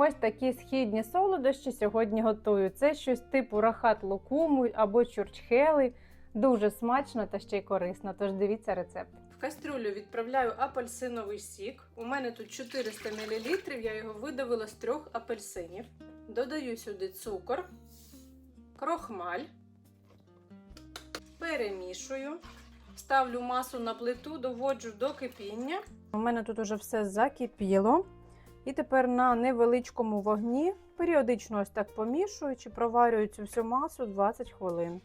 Ось такі східні солодощі сьогодні готую. Це щось типу рахат лукуму або чурчхели. Дуже смачно та ще й корисно. Тож дивіться рецепт. В кастрюлю відправляю апельсиновий сік. У мене тут 400 мл, я його видавила з трьох апельсинів. Додаю сюди цукор, крохмаль, перемішую. Ставлю масу на плиту, доводжу до кипіння. У мене тут уже все закипіло. І тепер на невеличкому вогні періодично ось так помішуючи, проварюю цю всю масу 20 хвилин.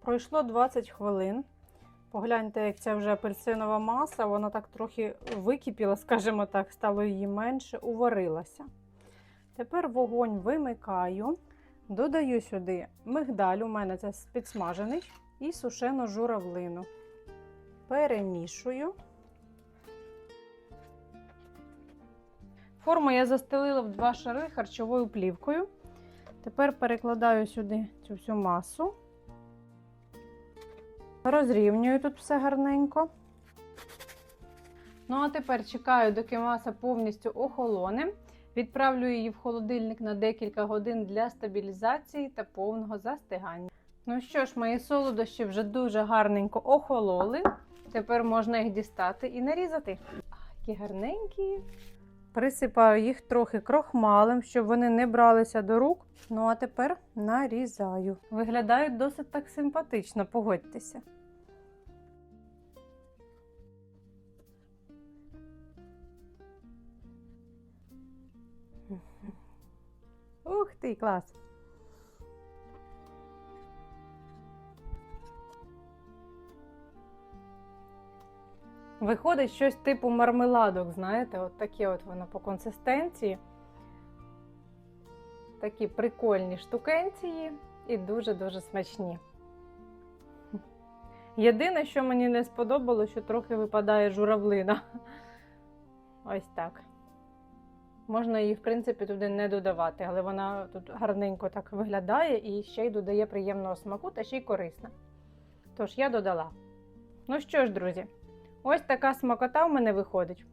Пройшло 20 хвилин. Погляньте, як ця вже апельсинова маса, вона так трохи википіла, скажімо так, стало її менше, уварилася. Тепер вогонь вимикаю, додаю сюди мигдаль, у мене це підсмажений, і сушену журавлину. Перемішую. Форму я застелила в два шари харчовою плівкою. Тепер перекладаю сюди цю всю масу. Розрівнюю тут все гарненько. Ну, а тепер чекаю, доки маса повністю охолоне. Відправлю її в холодильник на декілька годин для стабілізації та повного застигання. Ну що ж, мої солодощі вже дуже гарненько охололи. Тепер можна їх дістати і нарізати. А, які гарненькі. Присипаю їх трохи крохмалем, щоб вони не бралися до рук. Ну а тепер нарізаю. Виглядають досить так симпатично, погодьтеся. Ух ти, клас! Виходить щось типу мармеладок, знаєте, от таке от воно по консистенції. Такі прикольні штукенції і дуже-дуже смачні. Єдине, що мені не сподобалося, що трохи випадає журавлина. Ось так. Можна її, в принципі, туди не додавати, але вона тут гарненько так виглядає і ще й додає приємного смаку та ще й корисна. Тож я додала. Ну що ж, друзі, ось така смакота в мене виходить.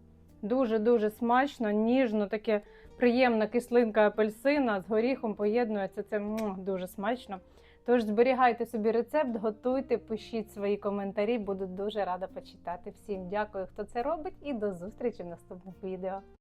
Дуже-дуже смачно, ніжно, таке приємна кислинка апельсина з горіхом поєднується. Це му, дуже смачно. Тож зберігайте собі рецепт, готуйте, пишіть свої коментарі, буду дуже рада почитати. Всім дякую, хто це робить, і до зустрічі в наступних відео.